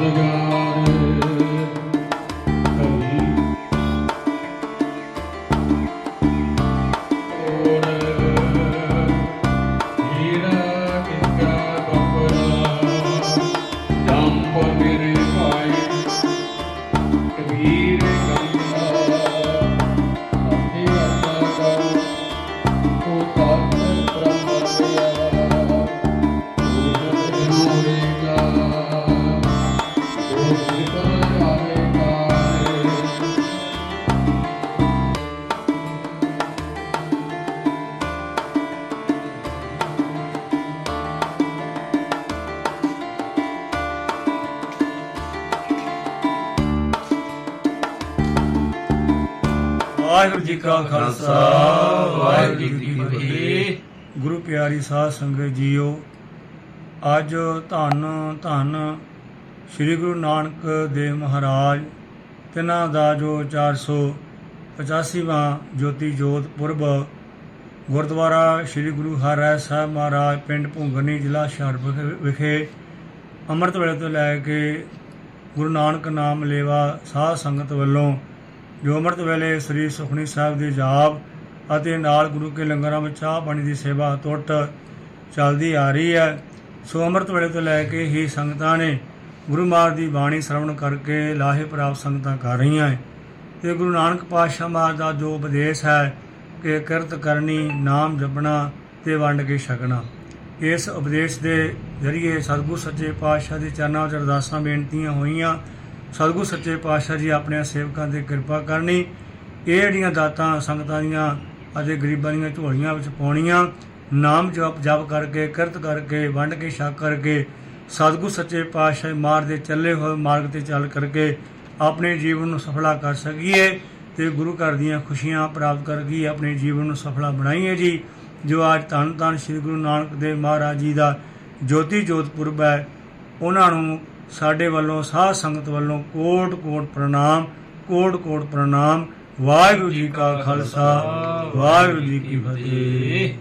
God. Waheguru ji ਕਾ ਖਾਲਸਾ, ਵਾਹਿਗੁਰੂ ਜੀ ਕੀ ਫਤਿਹ। ਗੁਰੂ ਪਿਆਰੀ ਸਾਧ ਸੰਗਤ ਜੀਓ, ਅੱਜ ਧੰਨ ਧੰਨ ਸ੍ਰੀ ਗੁਰੂ ਨਾਨਕ ਦੇਵ ਮਹਾਰਾਜ, ਤਿਨਾਂ ਦਾ ਜੋ 485ਵਾਂ ਜੋਤੀ ਜੋਤ ਪੁਰਬ, ਗੁਰਦੁਆਰਾ ਸ੍ਰੀ ਗੁਰੂ ਹਰਿਰਾਏ ਸਾਹਿਬ ਮਹਾਰਾਜ, ਪਿੰਡ ਭੁੰਗਨੀ ਜ਼ਿਲ੍ਹਾ ਹੁਸ਼ਿਆਰਪੁਰ ਵਿਖੇ- ਵਿਖੇ ਅੰਮ੍ਰਿਤ ਵੇਲੇ ਤੋਂ ਲੈ ਕੇ ਗੁਰੂ ਨਾਨਕ ਨਾਮ ਲੇਵਾ ਸਾਧ ਸੰਗਤ ਵੱਲੋਂ ਜੋ ਅੰਮ੍ਰਿਤ ਵੇਲੇ ਸ੍ਰੀ ਸੁਖਣੀ ਸਾਹਿਬ ਦੇ ਜਾਪ ਅਤੇ ਨਾਲ ਗੁਰੂ ਕੇ ਲੰਗਰਾਂ ਵਿੱਚ ਚਾਹ ਪਾਣੀ ਦੀ ਸੇਵਾ ਟੁੱਟ ਚੱਲਦੀ ਆ ਰਹੀ ਹੈ, ਸੋ ਅੰਮ੍ਰਿਤ ਵੇਲੇ ਤੋਂ ਲੈ ਕੇ ਹੀ ਸੰਗਤਾਂ ਨੇ ਗੁਰੂ ਮਹਾਰਾਜ ਦੀ ਬਾਣੀ ਸ਼ਰਵਣ ਕਰਕੇ ਲਾਹੇ ਪ੍ਰਾਪਤ ਸੰਗਤਾਂ ਕਰ ਰਹੀਆਂ ਹੈ ਤੇ ਗੁਰੂ ਨਾਨਕ ਪਾਤਸ਼ਾਹ ਮਹਾਰਾਜ ਦਾ ਜੋ ਉਪਦੇਸ਼ ਹੈ ਕਿ ਕਿਰਤ ਕਰਨੀ, ਨਾਮ ਜਪਣਾ ਤੇ ਵੰਡ ਕੇ ਛਕਣਾ, ਇਸ ਉਪਦੇਸ਼ ਦੇ ਜ਼ਰੀਏ ਸਤਿਗੁਰ ਸੱਚੇ ਪਾਤਸ਼ਾਹ ਦੇ ਚਰਨਾਂ ਵਿੱਚ ਅਰਦਾਸਾਂ ਬੇਨਤੀਆਂ ਹੋਈਆਂ ਸਤਿਗੁਰ ਸੱਚੇ ਪਾਤਸ਼ਾਹ ਜੀ ਆਪਣੇ ਸੇਵਕਾਂ ਤੇ ਕਿਰਪਾ ਕਰਨੀ। ਇਹ ਜਿਹੜੀਆਂ ਦਾਤਾਂ, ਸੰਗਤਾਂ ਦੀਆਂ ਅਤੇ ਗਰੀਬਾਂ ਦੀਆਂ ਝੋਲੀਆਂ ਵਿੱਚ ਪਾਉਣੀਆਂ, ਨਾਮ ਜਪ ਜਪ ਕਰਕੇ, ਕਿਰਤ ਕਰਕੇ, ਵੰਡ ਕੇ, ਛਕ ਕਰਕੇ ਸਤਿਗੁਰ ਸੱਚੇ ਪਾਤਸ਼ਾਹ ਮਾਰ ਦੇ ਚੱਲੇ ਹੋਏ ਮਾਰਗ ਤੇ ਚੱਲ ਕਰਕੇ ਆਪਣੇ ਜੀਵਨ ਨੂੰ ਸਫਲਾ ਕਰ ਸਕੀਏ ਤੇ ਗੁਰੂ ਘਰ ਦੀਆਂ ਖੁਸ਼ੀਆਂ ਪ੍ਰਾਪਤ ਕਰਕੇ ਆਪਣੇ ਜੀਵਨ ਨੂੰ ਸਫਲਾ ਬਣਾਈਏ ਜੀ। ਜੋ ਅੱਜ ਧੰਨ ਧੰਨ ਸ੍ਰੀ ਗੁਰੂ ਨਾਨਕ ਦੇਵ ਮਹਾਰਾਜ ਜੀ ਦਾ ਜੋਤੀ ਜੋਤ ਪੁਰਬ ਹੈ, ਉਹਨਾਂ ਨੂੰ ਸਾਡੇ ਵੱਲੋਂ ਸਾਧ ਸੰਗਤ ਵੱਲੋਂ ਕੋਟ ਕੋਟ ਪ੍ਰਣਾਮ ਕੋਟ ਕੋਟ ਪ੍ਰਣਾਮ। ਵਾਹਿਗੁਰੂ ਜੀ ਕਾ ਖਾਲਸਾ, ਵਾਹਿਗੁਰੂ ਜੀ ਕੀ ਫਤਿਹ।